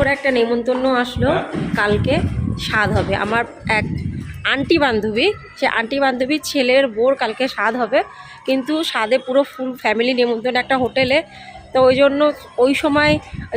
করে একটা নেমন্তন্ন আসলো। কালকে স্বাদ হবে। আমার এক আন্টি বান্ধবী সে আন্টি বান্ধবীর ছেলের বোর কালকে স্বাদ হবে। কিন্তু স্বাদে পুরো ফুল ফ্যামিলি নেমন্তন্ন একটা হোটেলে। তো ওই জন্য ওই সময়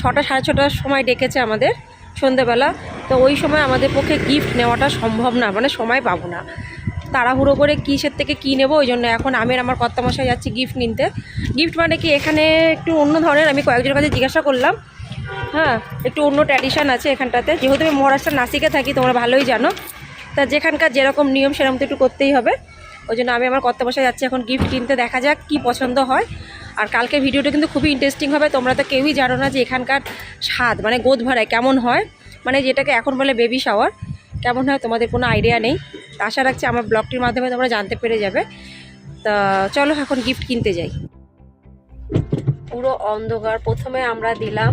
ছটা সাড়ে ছটার সময় ডেকেছে আমাদের সন্ধেবেলা। তো ওই সময় আমাদের পক্ষে গিফট নেওয়াটা সম্ভব না মানে সময় পাবো না। তাড়াহুড়ো করে কিসের থেকে কী নেব ওই জন্য এখন আমি আমার কর্তামশাই যাচ্ছি গিফট কিনতে গিফট মানে কি এখানে একটু অন্য ধরনের আমি কয়েকজনের কাছে জিজ্ঞাসা করলাম। হ্যাঁ একটু অন্য ট্র্যাডিশন আছে এখানটাতে। যেহেতু আমি মহারাষ্ট্র নাসিকে থাকি, তোমরা ভালোই জানো। তা যেখানকার যেরকম নিয়ম, সেরকম তো একটু করতেই হবে। ওই জন্য আমি আমার কর্তামশাই যাচ্ছি এখন গিফট কিনতে, দেখা যাক কি পছন্দ হয়। আর কালকে ভিডিওটা কিন্তু খুবই ইন্টারেস্টিং হবে। তোমরা তো কেউই জানো না যে এখানকার স্বাদ মানে গোদ ভরায় কেমন হয়। মানে যেটাকে এখন বলে বেবি শাওয়ার কেমন হয় তোমাদের কোনো আইডিয়া নেই। আশা রাখছি আমার ব্লগটির মাধ্যমে তোমরা জানতে পেরে যাবে। তা চলো এখন গিফট কিনতে যাই। পুরো অন্ধকার। প্রথমে আমরা দিলাম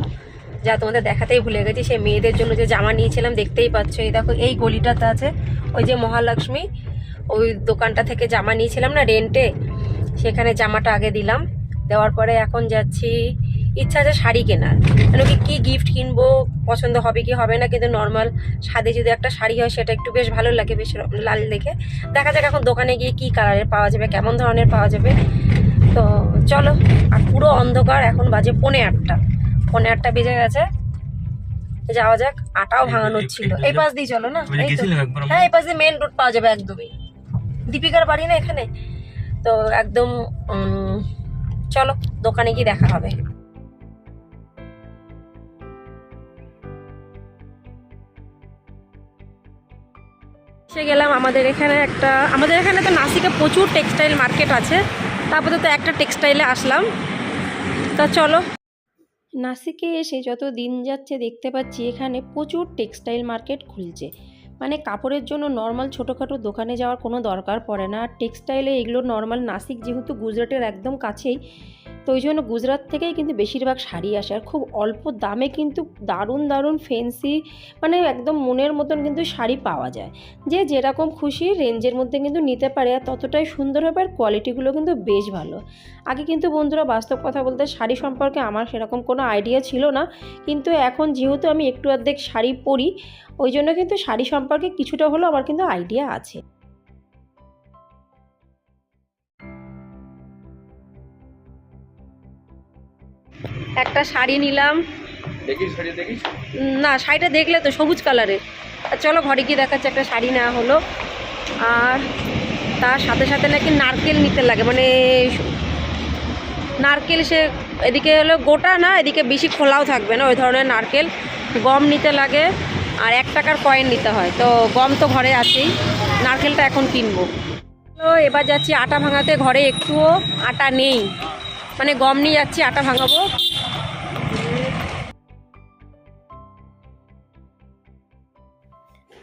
যা তোমাদের দেখাতেই ভুলে গেছি, সেই মেয়েদের জন্য যে জামা নিয়েছিলাম দেখতেই পাচ্ছ। এই দেখো, এই গলিটাতে আছে ওই যে মহালক্ষ্মী, ওই দোকানটা থেকে জামা নিয়েছিলাম না রেন্টে সেখানে জামাটা আগে দিলাম। দেওয়ার পরে এখন যাচ্ছি, ইচ্ছা আছে শাড়ি কেনার। মানে কি, কী গিফট কিনবো, পছন্দ হবে কি হবে না, কিন্তু নর্মাল সাদে যদি একটা শাড়ি হয়, সেটা একটু বেশ ভালো লাগে, বেশ লাল দেখে। দেখা যাক এখন দোকানে গিয়ে কী কালারের পাওয়া যাবে, কেমন ধরনের পাওয়া যাবে। তো চলো, আর পুরো অন্ধকার, এখন বাজে পৌনে আটটা। পৌনে আটটা বেজে গেছে। যাওয়া যাক আটাও ভাঙানো ছিল। এই পাশ দিয়ে চলো না। হ্যাঁ এই পাশ দিয়ে মেন রোড পাওয়া যাবে একদমই। দীপিকার বাড়ি না এখানে? তো একদম চলো দোকানে গিয়ে দেখা হবে। এসে গেলাম আমাদের এখানে একটা আমাদের এখানে তো নাসিকে প্রচুর টেক্সটাইল মার্কেট আছে। তারপরে তো একটা টেক্সটাইলে আসলাম। তা চলো। নাসিকে এসে যত দিন যাচ্ছে দেখতে পাচ্ছি এখানে প্রচুর টেক্সটাইল মার্কেট খুলছে। মানে কাপড়ের জন্য নর্মাল ছোটোখাটো দোকানে যাওয়ার কোনো দরকার পড়ে না। আর টেক্সটাইলে এগুলো নর্মাল নাসিক যেহেতু গুজরাটের একদম কাছেই তো ওই জন্য গুজরাট থেকেই কিন্তু বেশিরভাগ শাড়ি আসে। আর খুব অল্প দামে কিন্তু দারুণ দারুণ ফেন্সি মানে একদম মনের মতন কিন্তু শাড়ি পাওয়া যায়। যে যেরকম খুশি রেঞ্জের মধ্যে কিন্তু নিতে পারে আর ততটাই সুন্দর হবে আর কোয়ালিটিগুলো কিন্তু বেশ ভালো। আগে কিন্তু বন্ধুরা বাস্তব কথা বলতে শাড়ি সম্পর্কে আমার সেরকম কোনো আইডিয়া ছিল না। কিন্তু এখন যেহেতু আমি একটু অর্ধেক শাড়ি পরি, ওই জন্য কিন্তু শাড়ি সম্পর্কে কিছুটা হলেও আমার কিন্তু আইডিয়া আছে। একটা শাড়ি নিলাম। না শাড়িটা দেখলে তো সবুজ কালারের। আর চলো ঘরে গিয়ে দেখাচ্ছে একটা শাড়ি নেওয়া হলো। আর তার সাথে সাথে নাকি নারকেল নিতে লাগে। মানে নারকেল সে এদিকে হলো গোটা না এদিকে বেশি খোলাও থাকবে না। ওই ধরনের নারকেল। গম নিতে লাগে। আর এক টাকার কয়েন নিতে হয়। তো গম তো ঘরে আছেই। নারকেলটা এখন কিনবো। তো এবার যাচ্ছি আটা ভাঙাতে। ঘরে একটুও আটা নেই। মানে গম নিয়ে যাচ্ছি আটা ভাঙাবো।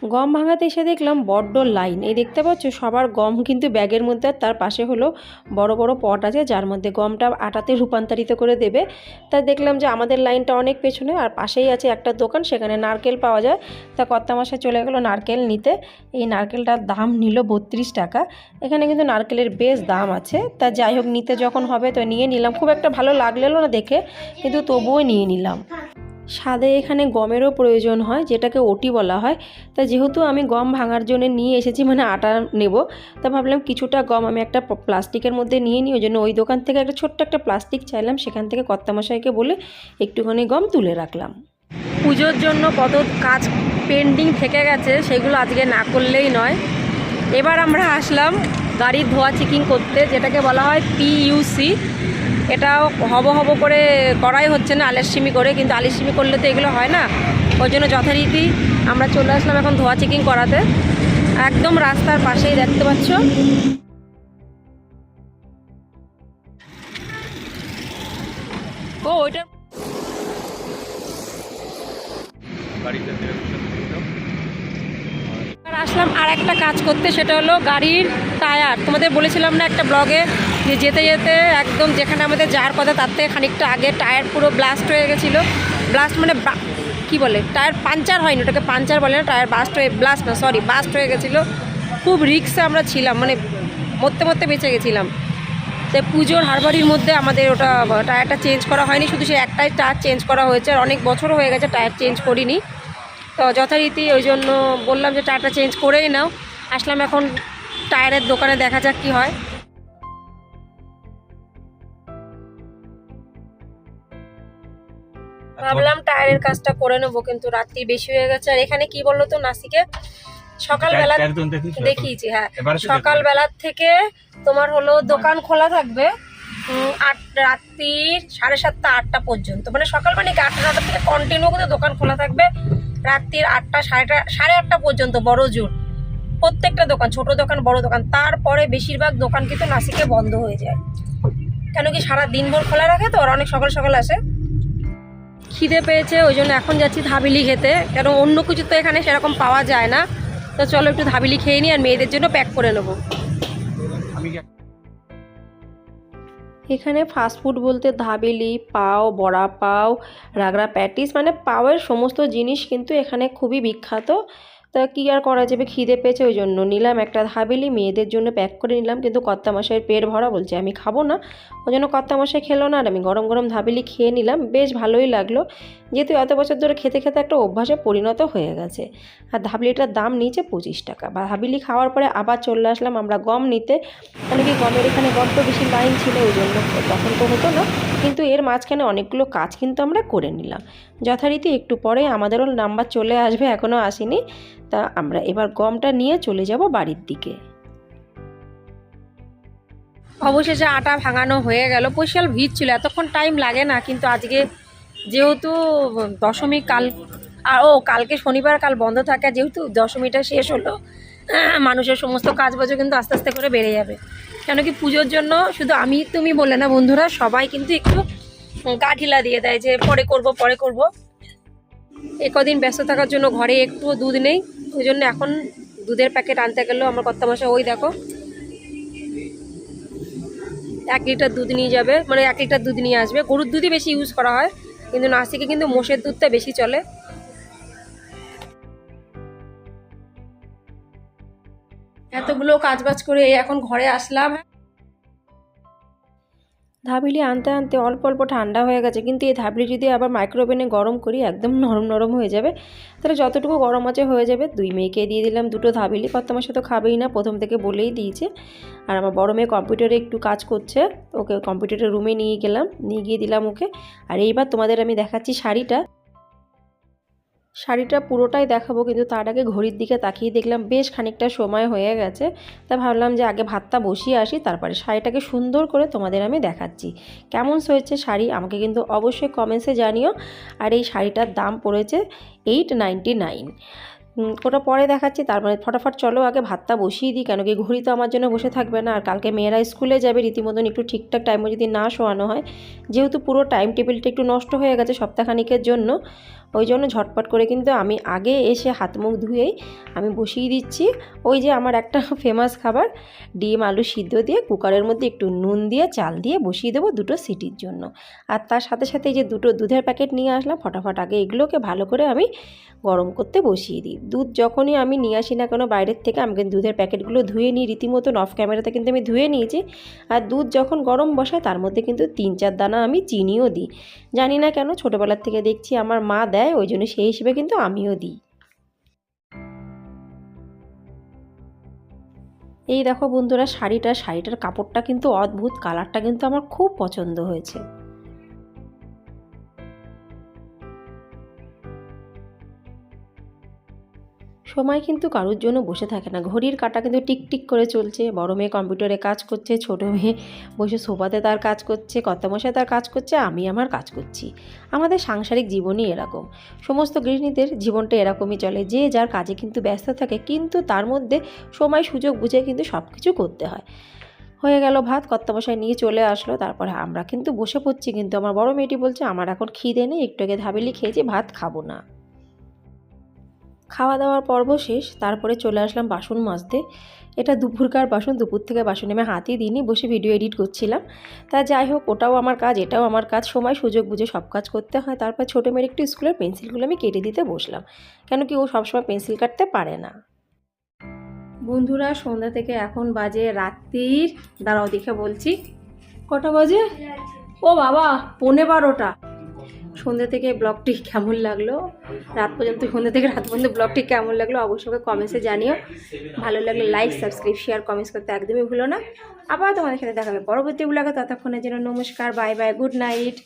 গম ভাঙাতে এসে দেখলাম বড্ড লাইন। এই দেখতে পাচ্ছ, সবার গম কিন্তু ব্যাগের মধ্যে আর তার পাশে হলো বড় বড় পট আছে, যার মধ্যে গমটা আটাতে রূপান্তরিত করে দেবে। তা দেখলাম যে আমাদের লাইনটা অনেক পেছনে আর পাশেই আছে একটা দোকান, সেখানে নারকেল পাওয়া যায়। তা কর্তামশাই চলে গেলো নারকেল নিতে। এই নারকেলটার দাম নিল বত্রিশ টাকা। এখানে কিন্তু নারকেলের বেশ দাম আছে। তা যাই হোক, নিতে যখন হবে তো নিয়ে নিলাম। খুব একটা ভালো লাগলেও না দেখে, কিন্তু তবুও নিয়ে নিলাম। স্বাদে এখানে গমেরও প্রয়োজন হয়, যেটাকে ওটি বলা হয়। তা যেহেতু আমি গম ভাঙার জন্য নিয়ে এসেছি মানে আটা নেব, তা ভাবলাম কিছুটা গম আমি একটা প্লাস্টিকের মধ্যে নিয়ে নিই, ওই জন্য ওই দোকান থেকে একটা ছোট্ট একটা প্লাস্টিক চাইলাম, সেখান থেকে কর্তামশাইকে বলে একটুখানি গম তুলে রাখলাম। পুজোর জন্য কত কাজ পেন্ডিং থেকে গেছে, সেগুলো আজকে না করলেই নয়। এবার আমরা আসলাম গাড়ির ধোয়া চেকিং করতে, যেটাকে বলা হয় পিইউসি এটাও হব হব করে করাই হচ্ছে না আলেসিমি করে কিন্তু আলিসিমি করলে তো এগুলো হয় না। ওই জন্য যথারীতি আমরা চলে আসলাম এখন ধোয়া চেকিং করাতে। একদম রাস্তার পাশেই দেখতে পাচ্ছ। ও ওইটা আসলাম আর একটা কাজ করতে সেটা হলো গাড়ির টায়ার। তোমাদের বলেছিলাম না একটা ব্লগে যে যেতে যেতে একদম যেখানে আমাদের যাওয়ার কথা, তার থেকে খানিকটা আগে টায়ার পুরো ব্লাস্ট হয়ে গেছিল। ব্লাস্ট মানে কি বলে? টায়ার পাঞ্চার হয়নি, ওটাকে পাঞ্চার বলে না, টায়ার বাস্ট হয়ে ব্লাস্ট না সরি বাস্ট হয়ে গেছিল। খুব রিক্সে আমরা ছিলাম মানে মরতে মরতে বেঁচে গেছিলাম। তো পুজোর হারবারির মধ্যে আমাদের ওটা টায়ারটা চেঞ্জ করা হয়নি, শুধু সে একটাই টায়ার চেঞ্জ করা হয়েছে, আর অনেক বছর হয়ে গেছে টায়ার চেঞ্জ করিনি। তো যথারীতি ওই জন্য বললাম যে টায়ারটা চেঞ্জ করেই নাও। আসলাম এখন টায়ারের দোকানে, দেখা যাক কী হয়। ভাবলাম কাজটা করে নেব কিন্তু রাত্রি বেশি হয়ে গেছে। আর এখানে কি বলল তো নাসিকে? সকালবেলা দেখিয়েছি হ্যাঁ। সকালবেলার থেকে তোমার হলো দোকান খোলা থাকবে আট রাত্রির সাড়ে সাতটা আটটা পর্যন্ত। মানে সকাল মানে আটটা নটা থেকে কন্টিনিউ কিন্তু দোকান খোলা থাকবে রাত্রির আটটা সাড়ে সাড়ে আটটা পর্যন্ত বড় জোর। প্রত্যেকটা দোকান ছোট দোকান বড় দোকান। তারপরে বেশিরভাগ দোকান কিন্তু নাসিকে বন্ধ হয়ে যায়। কেন কি সারা দিনভর খোলা রাখে তো? ওরা অনেক সকাল সকাল আসে। খিদে পেয়েছে, ওই জন্য এখন যাচ্ছি ধাবিলি খেতে। কারণ অন্য কিছু তো এখানে সেরকম পাওয়া যায় না। তো চলো একটু ধাবিলি খেয়ে নিই আর মেয়েদের জন্য প্যাক করে নেব। এখানে ফাস্টফুড বলতে ধাবিলি, পাও, বড়া পাও, রাগড়া প্যাটিস মানে পাওয়ের সমস্ত জিনিস কিন্তু এখানে খুবই বিখ্যাত। তা কী আর করা যাবে, খিদে পেয়েছে ওই জন্য। নিলাম একটা ধাবেলি মেয়েদের জন্য প্যাক করে নিলাম, কিন্তু কর্তা মশাইয়ের পেট ভরা বলছে, আমি খাব না। ওই জন্য কর্তা মশাই খেলো না আর আমি গরম গরম ধাবেলি খেয়ে নিলাম। বেশ ভালোই লাগল, যেহেতু এত বছর ধরে খেতে খেতে একটা অভ্যাসে পরিণত হয়ে গেছে। আর ধাবলিটার দাম নিচে পঁচিশ টাকা। বা হাবিলি খাওয়ার পরে আবার চলে আসলাম আমরা গম নিতে। মানে কি গমের এখানে বড্ড বেশি লাইন ছিল ওই জন্য, তখন তো হতো না। কিন্তু এর মাঝখানে অনেকগুলো কাজ কিন্তু আমরা করে নিলাম। যথারীতি একটু পরে আমাদেরও নাম্বার চলে আসবে এখনও আসেনি। তা আমরা এবার গমটা নিয়ে চলে যাব বাড়ির দিকে। অবশেষে আটা ভাঙানো হয়ে গেল। পৈশাল ভিড় ছিল, এতক্ষণ টাইম লাগে না, কিন্তু আজকে যেহেতু দশমী কাল আর ও, কালকে শনিবার কাল বন্ধ থাকে, যেহেতু দশমীটা শেষ হলো, মানুষের সমস্ত কাজ কাজবাজও কিন্তু আস্তে আস্তে করে বেড়ে যাবে। কেন কি পুজোর জন্য? শুধু আমি, তুমি বলে না বন্ধুরা, সবাই কিন্তু একটু গা ঢিলা দিয়ে দেয় যে পরে করব পরে করব। এ কদিন ব্যস্ত থাকার জন্য ঘরে একটুও দুধ নেই, ওই জন্য এখন দুধের প্যাকেট আনতে গেলেও আমার কর্তা মশাই ওই দেখো, এক লিটার দুধ নিয়ে যাবে মানে এক লিটার দুধ নিয়ে আসবে। গরুর দুধই বেশি ইউজ করা হয়, কিন্তু নাসিকে কিন্তু মোষের দুধটা বেশি চলে। এতগুলো কাজবাজ করে এখন ঘরে আসলাম। ধাবিলি আনতে আনতে অল্প অল্প ঠান্ডা হয়ে গেছে, কিন্তু এই ধাবলি যদি আবার মাইক্রোওভেনে গরম করি, একদম নরম নরম হয়ে যাবে। তাহলে যতটুকু গরম আছে হয়ে যাবে। দুই মেয়েকে দিয়ে দিলাম দুটো ধাবিলি কত আমার সাথে খাবেই না, প্রথম থেকে বলেই দিয়েছে। আর আমার বড় মেয়ে কম্পিউটারে একটু কাজ করছে, ওকে কম্পিউটারের রুমে নিয়ে গেলাম, নিয়ে গিয়ে দিলাম ওকে। আর এইবার তোমাদের আমি দেখাচ্ছি শাড়িটা। শাড়িটা পুরোটাই দেখাবো, কিন্তু তার আগে ঘড়ির দিকে তাকিয়ে দেখলাম বেশ খানিকটা সময় হয়ে গেছে। তা ভাবলাম যে আগে ভাতটা বসিয়ে আসি, তারপরে শাড়িটাকে সুন্দর করে তোমাদের আমি দেখাচ্ছি। কেমন হয়েছে শাড়ি আমাকে কিন্তু অবশ্যই কমেন্টসে জানিও। আর এই শাড়িটার দাম পড়েছে এইট নাইনটি নাইন ওটা পরে দেখাচ্ছি, তার মানে ফটাফট চলো আগে ভাতটা বসিয়ে দিই, কেন কি ঘড়ি তো আমার জন্য বসে থাকবে না। আর কালকে মেয়েরা স্কুলে যাবে, রীতিমতন একটু ঠিকঠাক টাইমে যদি না শোয়ানো হয়। যেহেতু পুরো টাইম টেবিলটা একটু নষ্ট হয়ে গেছে সপ্তাহখানিকের জন্য। ওই জন্য ঝটপট করে কিন্তু আমি আগে এসে হাত মুখ ধুয়েই আমি বসিয়ে দিচ্ছি। ওই যে আমার একটা ফেমাস খাবার, ডিম, আলু সিদ্ধ দিয়ে কুকারের মধ্যে একটু নুন দিয়ে, চাল দিয়ে বসিয়ে দেবো দুটো সিটির জন্য। আর তার সাথে সাথে যে দুটো দুধের প্যাকেট নিয়ে আসলাম, ফটাফট আগে এগুলোকে ভালো করে আমি গরম করতে বসিয়ে দিই। দুধ যখনই আমি নিয়ে আসি না কোনো, বাইরের থেকে আমি কিন্তু দুধের প্যাকেটগুলো ধুয়ে নিই, রীতিমতন অফ ক্যামেরাতে কিন্তু আমি ধুয়ে নিয়েছি। আর দুধ যখন গরম বসায়, তার মধ্যে কিন্তু তিন চার দানা আমি চিনিও দিই। জানি না কেন, ছোটোবেলার থেকে দেখছি আমার মা দেয় ওই জন্য সেই হিসেবে কিন্তু আমিও দিই। এই দেখো বন্ধুরা, শাড়িটা, শাড়িটার কাপড়টা কিন্তু অদ্ভুত, কালারটা কিন্তু আমার খুব পছন্দ হয়েছে। সময় কিন্তু কারোর জন্য বসে থাকে না। ঘড়ির কাটা কিন্তু টিকটিক করে চলছে। বড় মেয়ে কম্পিউটারে কাজ করছে, ছোট মেয়ে বসে সোফাতে তার কাজ করছে, কর্তামশাই তার কাজ করছে, আমি আমার কাজ করছি। আমাদের সাংসারিক জীবনই এরকম। সমস্ত গৃহিণীদের জীবনটা এরকমই চলে। যে যার কাজে কিন্তু ব্যস্ত থাকে, কিন্তু তার মধ্যে সময়, সুযোগ বুঝে কিন্তু সব কিছু করতে হয়। হয়ে গেল ভাত, কর্তামশাই নিয়ে চলে আসলো। তারপরে আমরা কিন্তু বসে পড়ছি, কিন্তু আমার বড় মেয়েটি বলছে, আমার এখন খিদে নেই, একটু আগে ধাবেলি খেয়েছি, ভাত খাব না। খাওয়া দাওয়ার পর্ব শেষ, তারপরে চলে আসলাম বাসন মাজতে। এটা দুপুরকার বাসন, দুপুর থেকে বাসন আমি হাতই দিইনি, বসে ভিডিও এডিট করছিলাম। তা যাই হোক, ওটাও আমার কাজ, এটাও আমার কাজ, সময়, সুযোগ বুঝে সব কাজ করতে হয়। তারপর ছোটো মেয়ের একটু স্কুলের পেন্সিলগুলো আমি কেটে দিতে বসলাম, কেন কি ও সবসময় পেন্সিল কাটতে পারে না। বন্ধুরা, সন্ধ্যা থেকে এখন বাজে রাত্রির। দাঁড়াও, দেখে বলছি। কটা বাজে? ও বাবা, পৌনে বারোটা। সন্ধ্যে থেকে ব্লগটি কেমন লাগল? রাত পর্যন্ত, সন্ধ্যে থেকে রাত পর্যন্ত ব্লগটি কেমন লাগল অবশ্যই কমেন্টসে জানিও। ভালো লাগলে লাইক সাবস্ক্রাইব শেয়ার কমেন্টস করতে একদমই ভুলো না। আবার তোমাদের সাথে দেখাবে পরবর্তী ব্লগে ততক্ষণের জন্য নমস্কার বাই বাই গুড নাইট